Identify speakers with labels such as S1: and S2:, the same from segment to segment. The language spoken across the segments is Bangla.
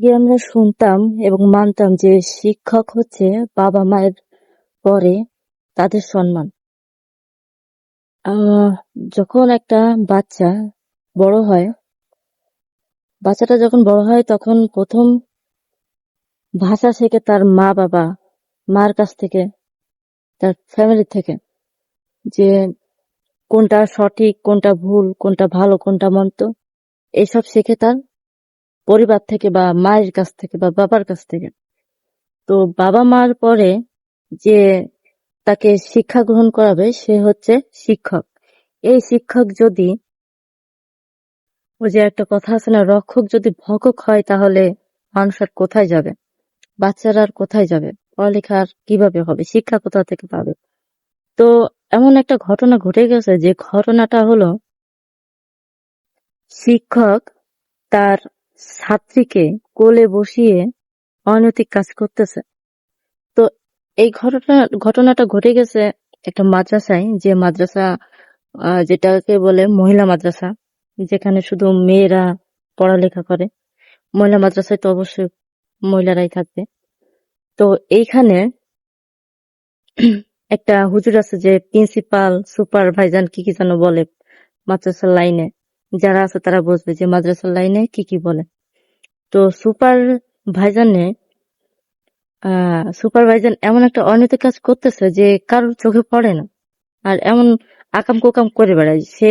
S1: যে আমরা শুনতাম এবং মানতাম যে শিক্ষক হচ্ছে বাবা মায়ের পরে তাদের সম্মান। যখন একটা বাচ্চা বড় হয়, বাচ্চাটা যখন বড় হয় তখন প্রথম ভাষা শেখে তার মা বাবা, মার কাছ থেকে, তার ফ্যামিলি থেকে, যে কোনটা সঠিক, কোনটা ভুল, কোনটা ভালো, কোনটা মন্দ এইসব শেখে তার পরিবার থেকে বা মায়ের কাছ থেকে বা বাবার কাছ থেকে। তো বাবা মার পরে যে তাকে শিক্ষা গ্রহণ করাবে সে হচ্ছে শিক্ষক। এই শিক্ষক যদি ওই যে একটা কথা আছে না, রক্ষক যদি ভকক হয় তাহলে মানুষ আর কোথায় যাবে? বাচ্চারা আর কোথায় যাবে? পড়ালেখা আর কীভাবে হবে? শিক্ষা কোথা থেকে পাবে? তো এমন একটা ঘটনা ঘটে গেছে যে ঘটনাটা হলো, শিক্ষক তার ছাত্রীকে কোলে বসিয়ে অনৈতিক কাজ করতেছে। তো এই ঘটনা, ঘটনাটা ঘটে গেছে একটা মাদ্রাসায়, যে মাদ্রাসা যেটাকে বলে মহিলা মাদ্রাসা, যেখানে শুধু মেয়েরা পড়ালেখা করে। মহিলা মাদ্রাসায় তো অবশ্যই মহিলারাই থাকবে। তো এইখানে একটা হুজুর আছে যে প্রিন্সিপাল, সুপারভাইজার কি কি যেন বলে মাদ্রাসার লাইনে। যারা আছে তারা বুঝবে যে মাদ্রাসার লাইনে কি কি বলে। তো সুপার ভাইজানে আহ সুপারভাইজার এমন একটা অনৈতিক কাজ করতেছে যে কারোর চোখে পড়ে না। আর এমন আকাম কোকাম করে বেড়ায়। সে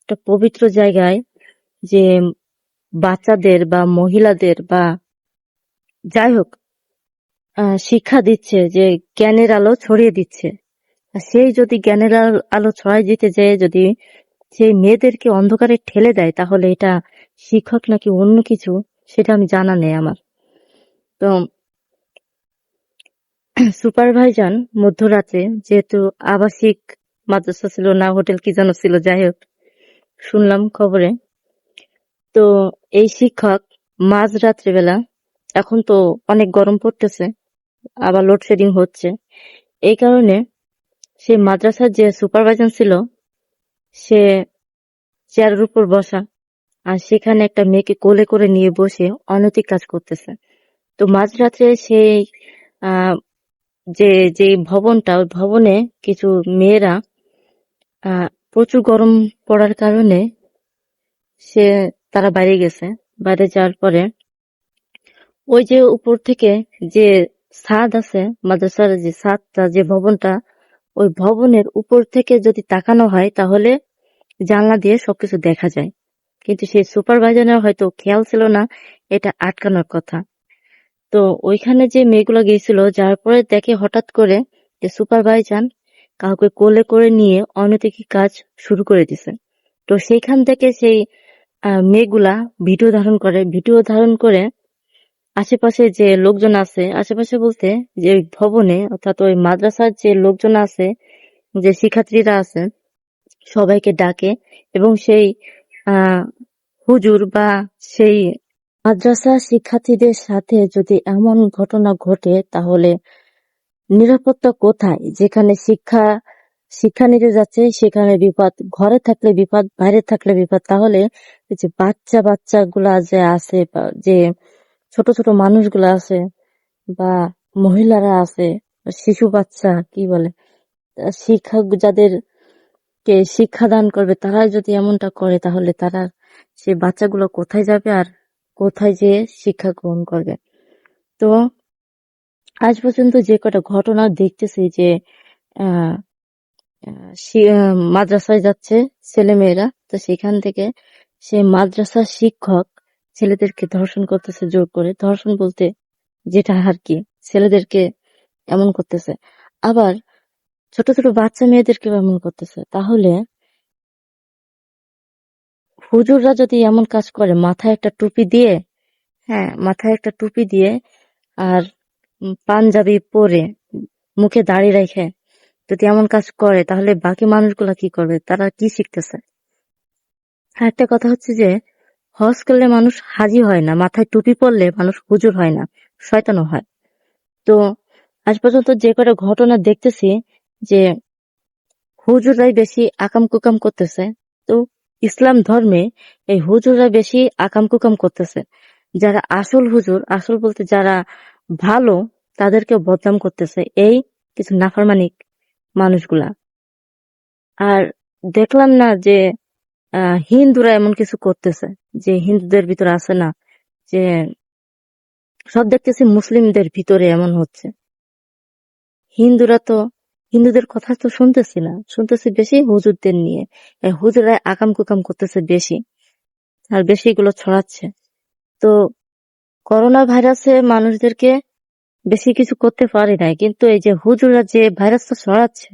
S1: একটা পবিত্র জায়গায় যে বাচ্চাদের বা মহিলাদের বা যাই হোক শিক্ষা দিচ্ছে যে জ্ঞানের আলো ছড়িয়ে দিচ্ছে। সেই যদি জ্ঞানের আলো ছড়াই দিতে যায় যদি সেই মেয়েদেরকে অন্ধকারে ঠেলে দেয়, তাহলে এটা শিক্ষক নাকি অন্য কিছু? সেটা আমি জানা নেই আমার। তো সুপারভাইজার মধ্যরাতে যেহেতু আবাসিক মাদ্রাসা ছিল না, হোটেল কি যেন ছিল, যাই হোক, শুনলাম খবরে। তো এই শিক্ষক মাঝ এখন তো অনেক গরম পড়তেছে, আবার লোডশেডিং হচ্ছে। এই কারণে সে মাদ্রাসার যে সুপারভাইজার ছিল, সে চেয়ারের উপর বসা আর সেখানে একটা মেয়েকে কোলে করে নিয়ে বসে অনৈতিক কাজ করতেছে। তো মাঝরাত্রে সেই যে যে ভবনটা, ওই ভবনে কিছু মেয়েরা প্রচুর গরম পড়ার কারণে সে, তারা বাইরে গেছে। বাইরে যাওয়ার পরে ওই যে উপর থেকে যে ছাদ আছে, মাদ্রাসার যে ছাদটা, যে ভবনটা, ওই ভবনের উপর থেকে যদি তাকানো হয় তাহলে জানলা দিয়ে সবকিছু দেখা যায়। কিন্তু সেই সুপারভাইজারের হয়তো খেয়াল ছিল না এটা আটকানোর কথা। তো ওইখানে যে মেয়েগুলো গিয়েছিল, যার পরে দেখে হঠাৎ করে যে সুপারভাইজার কাউকে কোলে করে নিয়ে অনৈতিক কাজ শুরু করে দিছে। তো সেইখান থেকে সেই মেয়েগুলা ভিডিও ধারণ করে, ভিডিও ধারণ করে আশেপাশে যে লোকজন আছে, আশেপাশে বলতে যে ভবনে অর্থাৎ ওই মাদ্রাসার যে লোকজন আছে, যে শিক্ষার্থীরা আছে, সবাইকে ডাকে এবং সেই হুজুর বা সেই মাদ্রাসা শিক্ষার্থীদের সাথে যদি এমন ঘটনা ঘটে, তাহলে নিরাপত্তা কোথায়? যেখানে শিক্ষা শিক্ষা নিতে যাচ্ছে, সেখানে বিপদ। ঘরে থাকলে বিপদ, বাইরে থাকলে বিপদ। তাহলে যে বাচ্চা বাচ্চা গুলা যে আছে যে ছোট ছোট মানুষগুলা আছে, বা মহিলারা আছে শিশু বাচ্চা, কি বলে? শিক্ষা যাদের কে শিক্ষাদান করবে। তারা যদি এমনটা করে, তাহলে তারা সে বাচ্চাগুলো কোথায় যাবে আর কোথায় যেয়ে শিক্ষা গ্রহণ করবে? তো আজ পর্যন্ত যে কটা ঘটনা দেখতেছি যে মাদ্রাসায় যাচ্ছে ছেলে মেয়েরা তো সেখান থেকে সে মাদ্রাসার শিক্ষক ছেলেদেরকে ধর্ষণ করতেছে জোর করে। ধর্ষণ বলতে যেটা আর কি, ছেলেদেরকে এমন করতেছে। আবার ছোট ছোট বাচ্চা মেয়েদেরকে এমন করতেছে। তাহলে হুজুররা যদি এমন কাজ করে, মাথায় একটা টুপি দিয়ে হ্যাঁ মাথায় একটা টুপি দিয়ে আর পাঞ্জাবি পরে মুখে দাড়ি রেখে যদি এমন কাজ করে, তাহলে বাকি মানুষগুলা কি করবে? তারা কি শিখতেছে? আর একটা কথা হচ্ছে যে, হজ করলে মানুষ হাজি হয় না। মাথায় টুপি পরলে মানুষ হুজুর হয় না, শয়তানও হয়। তো আজ পর্যন্ত যে কটা ঘটনা দেখতেছি যে হুজুররাই বেশি আকাম কুকাম করতেছে, তো ইসলাম ধর্মে এই হুজুররা বেশি আকাম কুকাম করতেছে। যারা আসল হুজুর, আসল বলতে যারা ভালো, তাদেরকে বদনাম করতেছে এই কিছু নাফরমানিক মানুষগুলা। আর দেখলাম না যে হিন্দুরা এমন কিছু করতেছে যে হিন্দুদের ভিতরে আছে না, যে সব দেখতেছি মুসলিমদের ভিতরে এমন হচ্ছে। হিন্দুরা তো হিন্দুদের কথা তো শুনতেছি না। শুনতেছি বেশি হুজুরদের নিয়ে। হুজুরা আকাম কুকাম করতেছে বেশি, আর বেশি এগুলো ছড়াচ্ছে। তো করোনা ভাইরাসে মানুষদেরকে বেশি কিছু করতে পারে নাই, কিন্তু এই যে হুজুরা যে ভাইরাসটা ছড়াচ্ছে,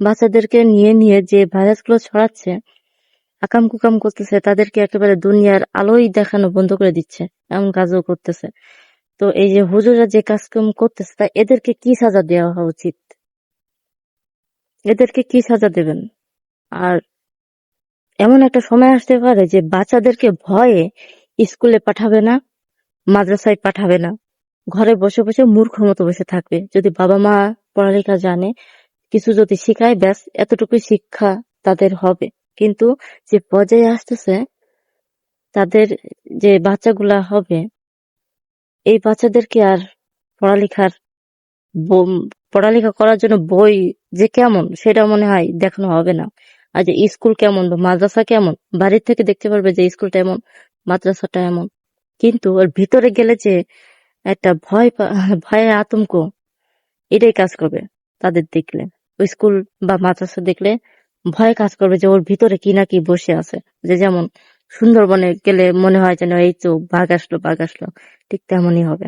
S1: বাচ্চাদেরকে নিয়ে নিয়ে যে ভাইরাসগুলো ছড়াচ্ছে, আকাম কুকাম করতেছে, তাদেরকে একেবারে দুনিয়ার আলোই দেখানো বন্ধ করে দিচ্ছে, এমন কাজও করতেছে। তো এই যে হুজুরা যে কাজকর্ম করতেছে, তা এদেরকে কি সাজা দেওয়া উচিত? এদেরকে কি সাজা দেবেন? আর এমন একটা সময় আসতে পারে যে বাচ্চাদেরকে ভয়ে স্কুলে পাঠাবে না, মাদ্রাসায় পাঠাবে না, ঘরে বসে বসে মূর্খ মতো বসে থাকবে। যদি বাবা মা পড়ালেখা জানে, কিছু যদি শিখায়, ব্যাস এতটুকু শিক্ষা তাদের হবে। কিন্তু যে পর্যায়ে আসতেছে, তাদের যে বাচ্চাগুলা হবে, এই বাচ্চাদেরকে আর পড়ালেখার পড়ালেখা করার জন্য বই যে কেমন সেটা মনে হয় দেখানো হবে না। আর যে স্কুল কেমন বা মাদ্রাসা কেমন, বাড়ির থেকে দেখতে পারবে যে স্কুলটা এমন, মাদ্রাসাটা এমন। কিন্তু ওর ভিতরে গেলে যে একটা ভয় ভয়ে আতঙ্ক, এটাই কাজ করবে তাদের দেখলে। ওই স্কুল বা মাদ্রাসা দেখলে ভয় কাজ করবে যে ওর ভিতরে কি না কি বসে আছে। যে যেমন সুন্দরবনে গেলে মনে হয় যেন এই তো বাঘ আসলো বাঘ আসলো, ঠিক তেমনই হবে।